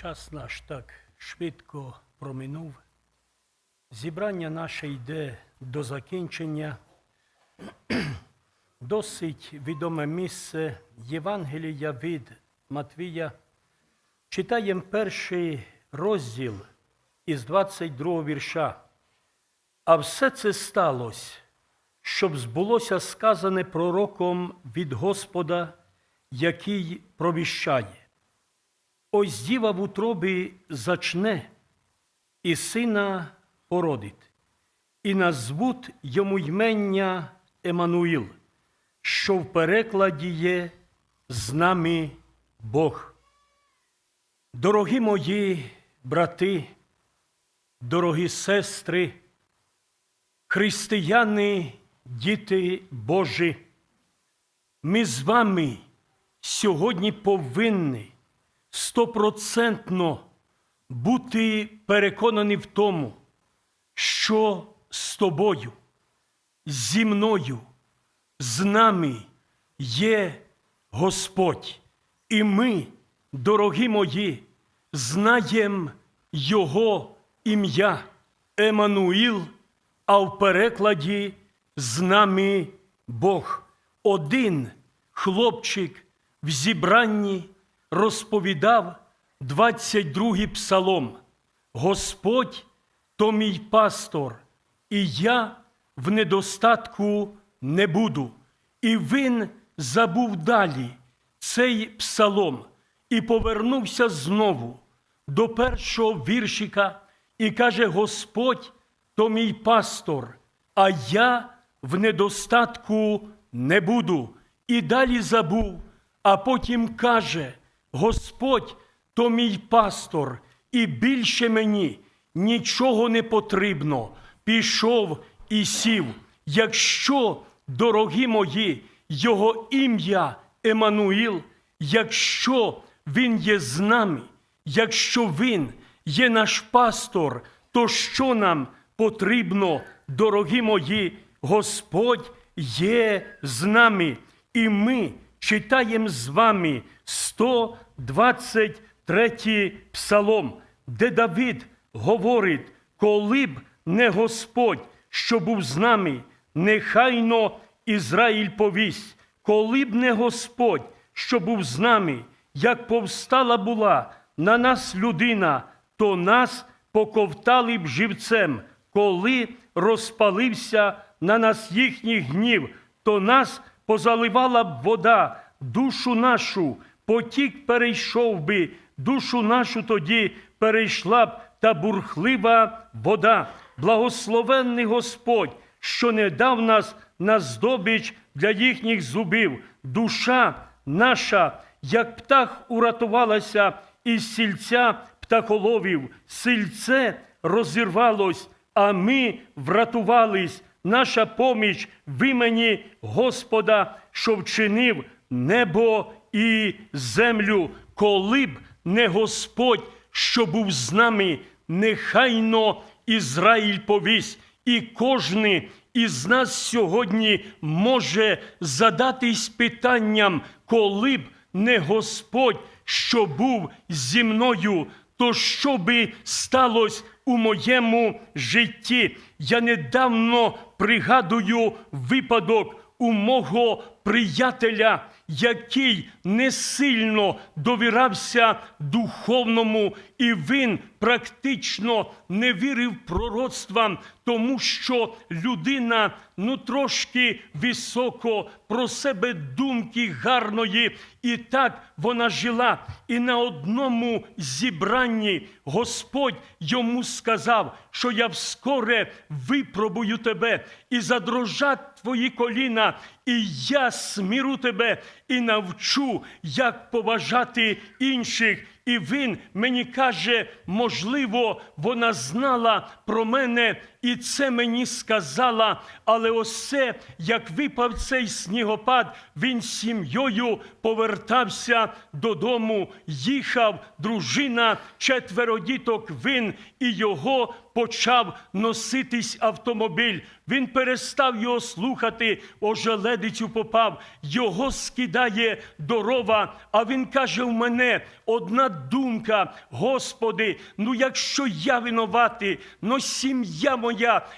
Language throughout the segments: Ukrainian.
час наш так швидко проминув. Зібрання наше йде до закінчення. Досить відоме місце Євангелія від Матвія. Читаємо перший розділ із 22 вірша. А все це сталося, щоб збулося сказане пророком від Господа, який провіщає. Ось діва в утробі зачне, і сина породить, і назвуть йому ймення Еммануїл, що в перекладі є з нами Бог. Дорогі мої брати, дорогі сестри, християни, діти Божі, ми з вами сьогодні повинні стопроцентно бути переконані в тому, що з тобою, зі мною, з нами є Господь. І ми, дорогі мої, знаємо Його ім'я Еммануїл, а в перекладі з нами Бог. Один хлопчик в зібранні розповідав 22-й псалом. Господь то мій пастор, і я в недостатку не буду. І він забув далі цей псалом і повернувся знову до першого віршика і каже: Господь то мій пастор, а я в недостатку не буду. І далі забув, а потім каже: Господь то мій пастор, і більше мені нічого не потрібно. Пішов і сів. Якщо, дорогі мої, його ім'я Еммануїл, якщо він є з нами, якщо він є наш пастор, то що нам потрібно, дорогі мої, Господь є з нами, і ми читаємо з вами 123 псалом, де Давид говорить, коли б не Господь, що був з нами, нехайно Ізраїль повість, коли б не Господь, що був з нами, як повстала була на нас людина, то нас поковтали б живцем, коли розпалився на нас їхній гнів, то нас позаливала б вода, душу нашу, потік перейшов би, душу нашу тоді перейшла б та бурхлива вода. Благословенний Господь, що не дав нас на здобич для їхніх зубів. Душа наша, як птах, уратувалася із сільця птахоловів, сильце розірвалось, а ми врятувались. Наша поміч в імені Господа, що вчинив небо і землю, коли б не Господь, що був з нами, нехайно Ізраїль повість, і кожний із нас сьогодні може задатись питанням, коли б не Господь, що був зі мною, то що би сталося у моєму житті? Я недавно пригадую випадок у мого приятеля, який не сильно довірався духовному, і він практично не вірив пророцтвам, тому що людина ну трошки високо про себе думки гарної, і так вона жила. І на одному зібранні Господь йому сказав, що я вскоре випробую тебе і задрожать твої коліна, і я сміру тебе і навчу, як поважати інших. І він мені каже, можливо, вона знала про мене і це мені сказала. Але ось це, як випав цей снігопад, він сім'єю повертався додому, їхав, дружина, четверо діток, він і його почав носитись автомобіль. Він перестав його слухати, ожеледицю попав, його скидає дорога. А він каже: в мене одна думка, Господи, ну якщо я винуватий, ну сім'я моя,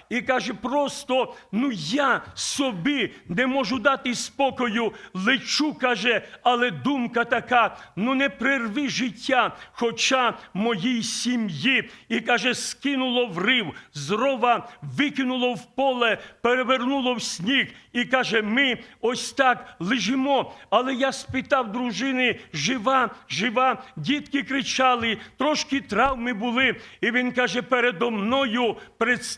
і каже, просто ну я собі не можу дати спокою. Лечу, каже, але думка така: ну не прерви життя, хоча моїй сім'ї. І каже, скинуло в рив, з рова викинуло в поле, перевернуло в сніг. І каже, ми ось так лежимо. Але я спитав дружини, жива, жива. Дітки кричали, трошки травми були. І він каже, передо мною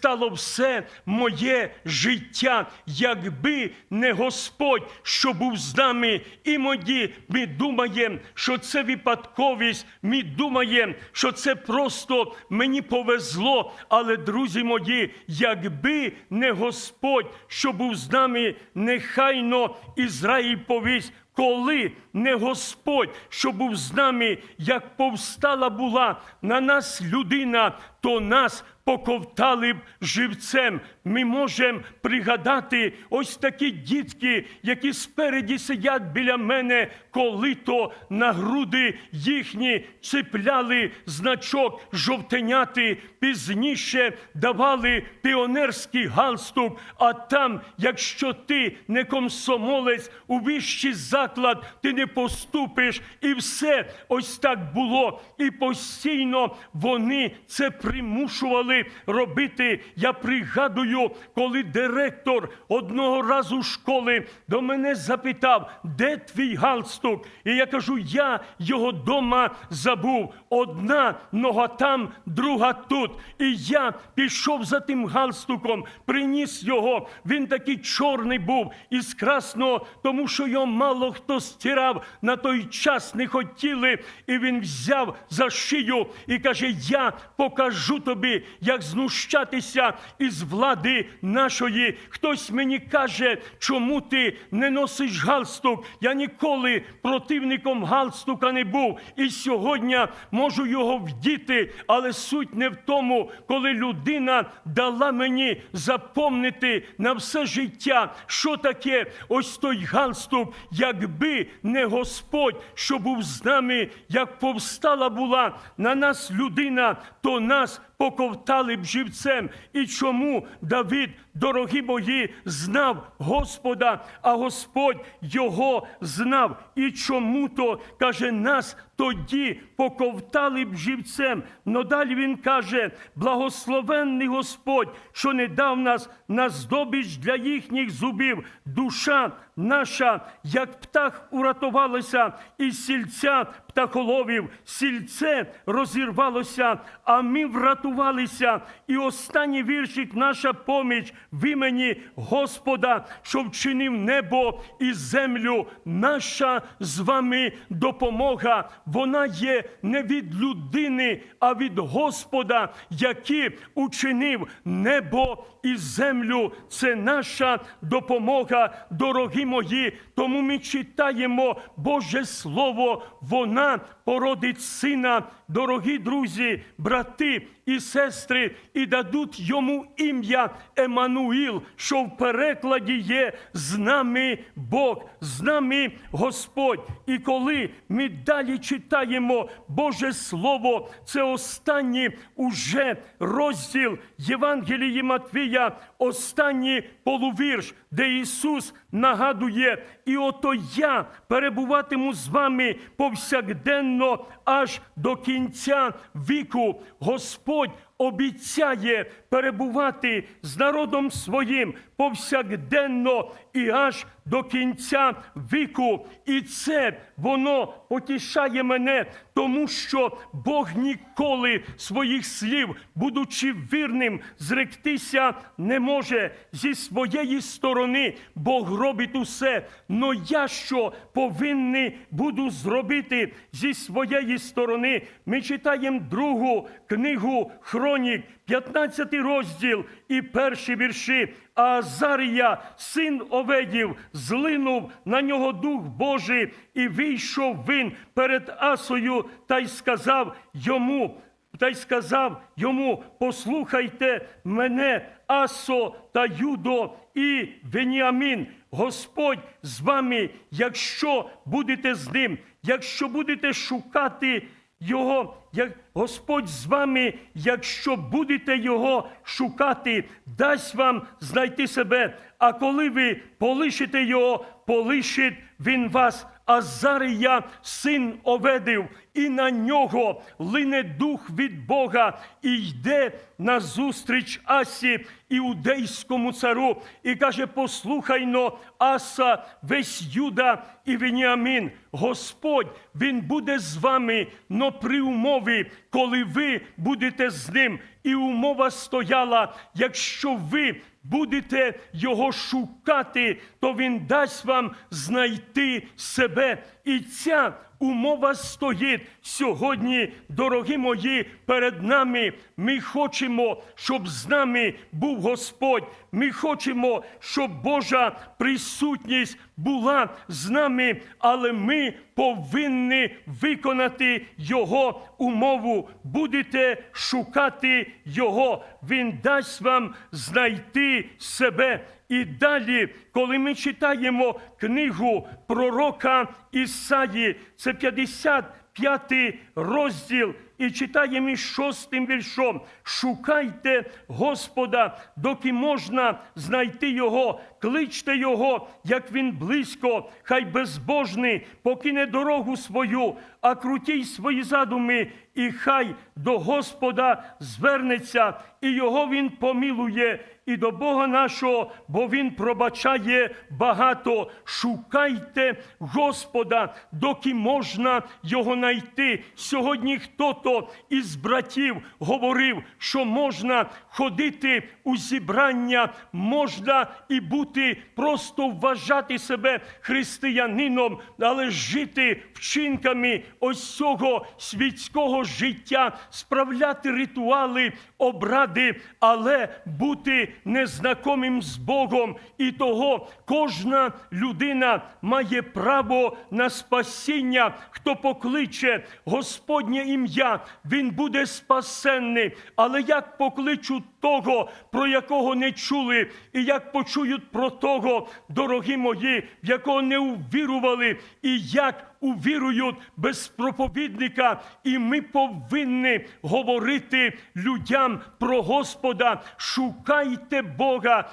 предстало все моє життя, якби не Господь, що був з нами. Іноді ми думаємо, що це випадковість. Ми думаємо, що це просто мені повезло. Але, друзі мої, якби не Господь, що був з нами, нехайно Ізраїль повість. Коли не Господь, що був з нами, як повстала була на нас людина, то нас поковтали б живцем. Ми можемо пригадати ось такі дітки, які спереді сидять біля мене, коли то на груди їхні цепляли значок жовтеняти, пізніше давали піонерський галстук. А там, якщо ти не комсомолець, у вищий заклад ти не поступиш, і все ось так було. І постійно вони це примушували робити. Я пригадую, коли директор одного разу школи до мене запитав, де твій галстук? І я кажу, я його дома забув. Одна нога там, друга тут. І я пішов за тим галстуком, приніс його. Він такий чорний був із красного, тому що його мало хто стирав. На той час не хотіли. І він взяв за шию і каже: Я покажу тобі, як знущатися із влади нашої. Хтось мені каже, чому ти не носиш галстук. Я ніколи противником галстука не був. І сьогодні можу його вдіти, але суть не в тому, коли людина дала мені запомнити на все життя, що таке ось той галстук, якби не Господь, що був з нами, як повстала була на нас людина, то нас поковтали б живцем. І чому Давид, дорогі мої, знав Господа, а Господь його знав. І чому то каже, нас тоді поковтали б живцем. Но далі він каже: благословенний Господь, що не дав нас на здобич для їхніх зубів. Душа наша, як птах, уратувалася із сільця птахоловів, сільце розірвалося, а ми врятувалися. І останній віршик, наша поміч в імені Господа, що вчинив небо і землю. Наша з вами допомога. Вона є не від людини, а від Господа, який учинив небо і землю. Це наша допомога, дорогі мої. Тому ми читаємо Боже Слово, вона породить сина, дорогі друзі, брати і сестри, і дадуть йому ім'я Еммануїл, що в перекладі є з нами Бог, з нами Господь. І коли ми далі читаємо Боже Слово, це останній уже розділ Євангелії Матвія, останній полувірш, де Ісус нагадує, і ото я перебуватиму з вами повсякденно аж до кінця віку. Господь обіцяє перебувати з народом своїм повсякденно і аж до кінця віку. І це воно потішає мене, тому що Бог ніколи своїх слів, будучи вірним, зректися не може зі своєї сторони. Бог робить усе. Но я що повинний буду зробити зі своєї сторони? Ми читаємо другу книгу Хронік, 15 розділ і перші вірші. А Азарія, син Оведів, злинув на нього дух Божий, і вийшов він перед Асою та й сказав йому. Та й сказав йому: послухайте мене, Асо та Юдо і Веніамін. Господь з вами, якщо будете з ним, якщо будете шукати його, як Господь з вами, якщо будете його шукати, дасть вам знайти себе. А коли ви полишите його, полишить він вас. Азарія, син Оведив, і на нього лине дух від Бога і йде назустріч Асі, іудейському цару, і каже: Послухайно, Аса, весь Юда і Веніамін. Господь, Він буде з вами, но при умові, коли ви будете з ним. І умова стояла, якщо ви будете його шукати, то він дасть вам знайти себе. І ця умова стоїть сьогодні, дорогі мої, перед нами. Ми хочемо, щоб з нами був Господь. Ми хочемо, щоб Божа присутність була з нами, але ми повинні виконати Його умову. Будете шукати Його. Він дасть вам знайти себе. І далі, коли ми читаємо книгу пророка Ісаї, це 55 розділ, і читаємо із шостим віршом. Шукайте Господа, доки можна знайти Його, кличте Його, як Він близько, хай безбожний покине дорогу свою, а крутій свої задуми, і хай до Господа звернеться, і Його Він помілує, і до Бога нашого, бо Він пробачає багато. Шукайте Господа, доки можна його знайти. Сьогодні хто-то із братів говорив, що можна ходити у зібрання, можна і бути, просто вважати себе християнином, але жити вчинками ось цього світського життя, справляти ритуали, обради, але бути незнакомим з Богом. І того кожна людина має право на спасіння, хто покличе Господнє ім'я, він буде спасенний. Але як покличуть того, про якого не чули, і як почують про того, дорогі мої, в якого не увірували, і як увірують без проповідника, і ми повинні говорити людям про Господа. Шукайте Бога.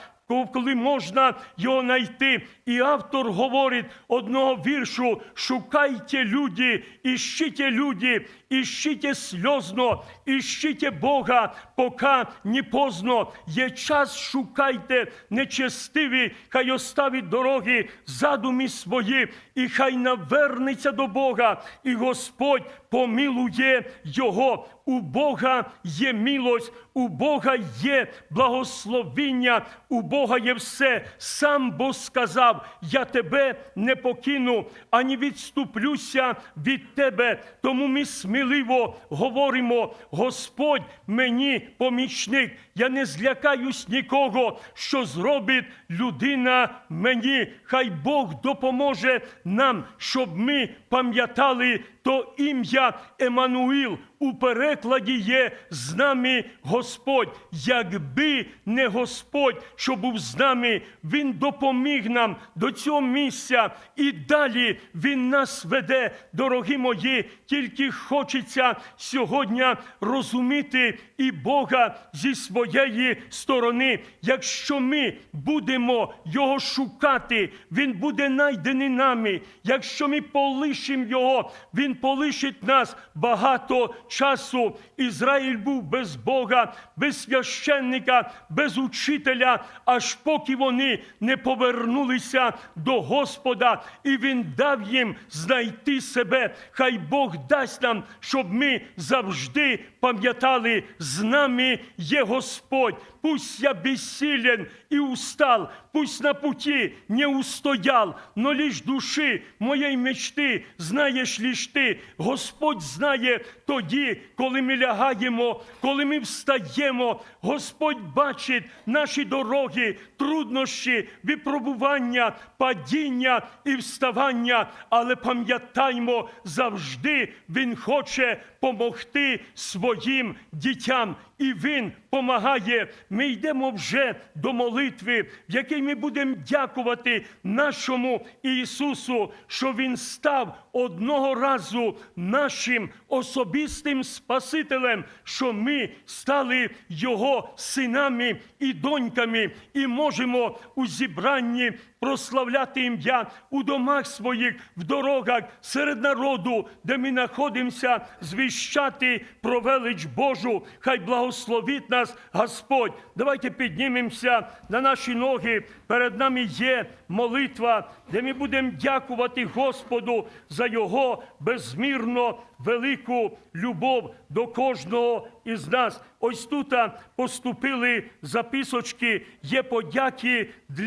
Коли можна його знайти, і автор говорить одного віршу: шукайте люди, іщите люди, іщите сльозно, іщите Бога, поки не поздно. Є час, шукайте нечестиві, хай оставить дороги, задумі свої, і хай навернеться до Бога, і Господь помилує його. У Бога є милость, у Бога є благословіння, у Бога є все. Сам Бог сказав: Я тебе не покину, ані відступлюся від тебе. Тому ми сміливо говоримо: Господь мені помічник. Я не злякаюсь нікого, що зробить людина мені. Хай Бог допоможе нам, щоб ми пам'ятали то ім'я Еммануїл. У перекладі є з нами Господь. Якби не Господь, що був з нами, Він допоміг нам до цього місця. І далі Він нас веде, дорогі мої. Тільки хочеться сьогодні розуміти і Бога зі своєї сторони. Якщо ми будемо Його шукати, Він буде найдений нами. Якщо ми полишимо Його, Він він полишить нас багато часу. Ізраїль був без Бога, без священника, без учителя, аж поки вони не повернулися до Господа, і Він дав їм знайти себе. Хай Бог дасть нам, щоб ми завжди пам'ятали, з нами є Господь. Пусть я бессилен и устал, пусть на пути не устоял, но лишь души моєї мечти знаєш лиш ти. Господь знає тоді, коли ми лягаємо, коли ми встаємо. Господь бачить наші дороги, труднощі, випробування, падіння і вставання. Але пам'ятаймо, завжди Він хоче помогти своїм дітям. І Він помагає. Ми йдемо вже до молитви, в якій ми будемо дякувати нашому Ісусу, що Він став одного разу нашим особистим Спасителем, що ми стали Його синами і доньками, і можемо у зібранні прославляти ім'я у домах своїх, в дорогах, серед народу, де ми знаходимося, звіщати про велич Божу. Хай благословить нас Господь. Давайте піднімемося на наші ноги. Перед нами є молитва, де ми будемо дякувати Господу за Його безмірно велику любов до кожного із нас. Ось тут поступили записочки, є подяки для.